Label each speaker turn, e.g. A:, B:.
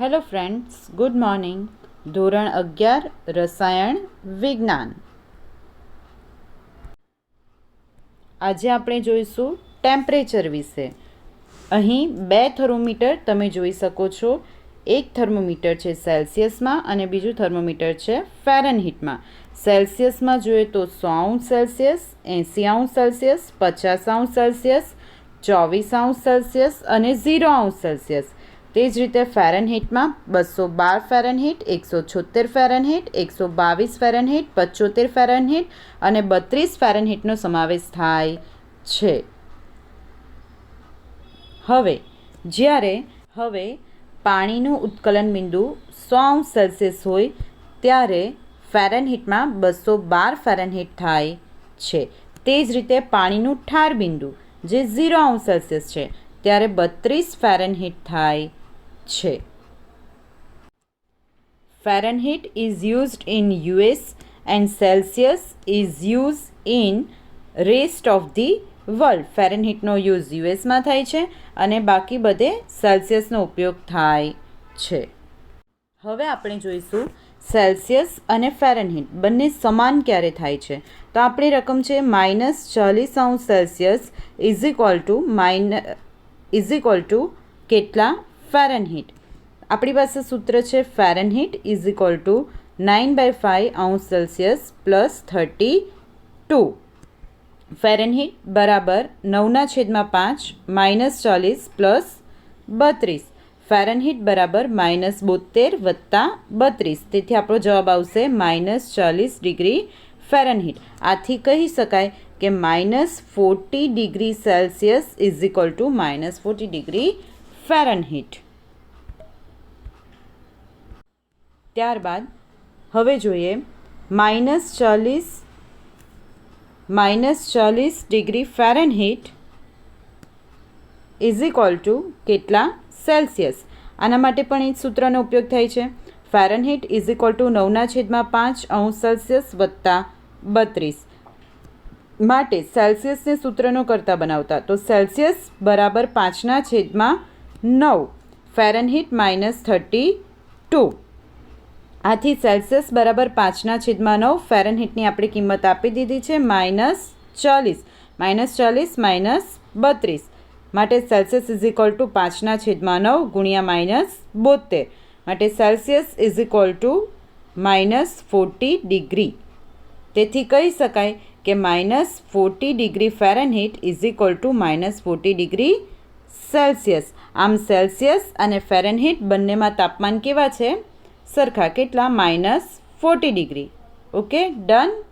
A: Hello friends good morning ધોરણ અગિયાર, રસાયણ, વિજ્ઞાન. આજે આપણે જોઈશું ટેમ્પરેચર વિશે. અહીં બે થર્મોમીટર તમે જોઈ શકો છો. એક થર્મોમીટર છે સેલ્સિયસમાં અને બીજું થર્મોમીટર છે ફેરનહીટમાં. સેલ્સિયસમાં જોઈએ તો સો અંશ સેલ્સિયસ, એંસી અંશ સેલ્સિયસ, પચાસ અંશ સેલ્સિયસ, ચોવીસ અંશ સેલ્સિયસ અને ઝીરો અંશ સેલ્સિયસ. તે જ રીતે ફેરનહીટમાં બસો બાર ફેરનહીટ, એકસો છોતેર ફેરનહીટ, એકસો બાવીસ ફેરનહીટ પચોતેર ફેરનહીટ અને બત્રીસ ફેરનહીટનો સમાવેશ થાય છે. હવે, જ્યારે હવે પાણીનું ઉત્કલન બિંદુ સો અંશ સેલ્સિયસ હોય, ત્યારે ફેરનહીટમાં બસો બાર ફેરનહીટ થાય છે. તે જ રીતે પાણીનું ઠાર બિંદુ, જે ઝીરો અંશ સેલ્સિયસ છે, ત્યારે બત્રીસ ફેરનહીટ થાય છે. Fahrenheit is used in US and Celsius is use in rest of the world ફેરનહીટનો use યુએસમાં થાય છે અને બાકી બધે સેલ્સિયસનો ઉપયોગ થાય છે. હવે આપણે જોઈશું સેલ્સિયસ અને ફેરનહીટ બંને સમાન ક્યારે થાય છે? તો આપણી રકમ છે માઇનસ ચાલીસ અંશ Celsius is equal to mine is equal to કેટલા? ફેરનહીટ. આપણી પાસે સૂત્ર છે Fahrenheit is equal to nine by five અંશ Celsius plus thirty two. Fahrenheit બરાબર નવના છેદમાં પાંચ માઇનસ ચાલીસ પ્લસ બત્રીસ. ફેરનહીટ બરાબર માઇનસ બોતેર વત્તા બત્રીસ. તેથી આપણો જવાબ આવશે માઇનસ ચાલીસ ડિગ્રી ફેરનહીટ. આથી કહી શકાય કે minus forty degree Celsius is equal to minus forty degree Fahrenheit. ત્યારબાદ હવે જોઈએ માઇનસ ચાલીસ માઇનસ ચાલીસ degree Fahrenheit is equal to કેટલા સેલ્સિયસ? આના માટે પણ એ સૂત્રનો ઉપયોગ થાય છે. ફેરનહીટ ઇઝ ઇક્વલ ટુ નવના છેદમાં પાંચ અંશ સેલ્સિયસ વત્તા બત્રીસ. માટે સેલ્સિયસને સૂત્રનો કરતા બનાવતા. તો સેલ્સિયસ બરાબર પાંચના છેદમાં નવ. Fahrenheit minus thirty two. આથી સેલ્સિયસ બરાબર પાંચના છેદમાં નવ. ફેરનહીટની આપણે કિંમત આપી દીધી છે માઇનસ ચાલીસ. માઇનસ ચાલીસ, માઇનસ બત્રીસ. માટે સેલ્સિયસ ઇઝ ઇક્વલ ટુ પાંચના છેદમાં નવ ગુણ્યા માઇનસ બોતેર માટે Celsius is equal to minus forty degree. તેથી કહી શકાય કે minus forty degree Fahrenheit is equal to minus forty degree Celsius. આમ સેલ્સિયસ અને ફેરનહીટ બંનેમાં તાપમાન કેવા છે? સરખા કેટલા? Minus forty degree. Okay? Done?